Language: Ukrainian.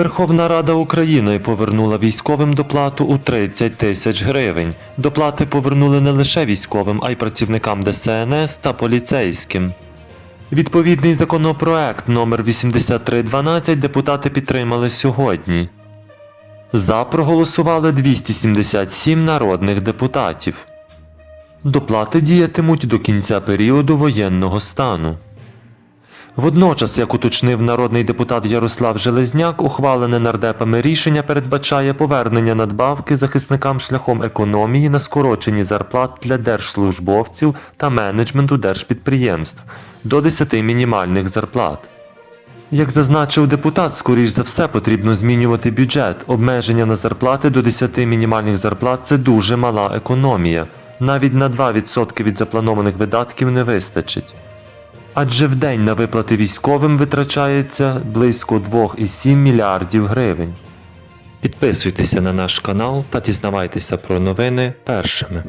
Верховна Рада України повернула військовим доплату у 30 тисяч гривень. Доплати повернули не лише військовим, а й працівникам ДСНС та поліцейським. Відповідний законопроект номер 8312 депутати підтримали сьогодні. За проголосували 277 народних депутатів. Доплати діятимуть до кінця періоду воєнного стану. Водночас, як уточнив народний депутат Ярослав Железняк, ухвалене нардепами рішення передбачає повернення надбавки захисникам шляхом економії на скорочені зарплат для держслужбовців та менеджменту держпідприємств до 10 мінімальних зарплат. Як зазначив депутат, скоріш за все потрібно змінювати бюджет. Обмеження на зарплати до 10 мінімальних зарплат це дуже мала економія. Навіть на 2% від запланованих видатків не вистачить. Адже в день на виплати військовим витрачається близько 2,7 мільярдів гривень. Підписуйтеся на наш канал та дізнавайтеся про новини першими.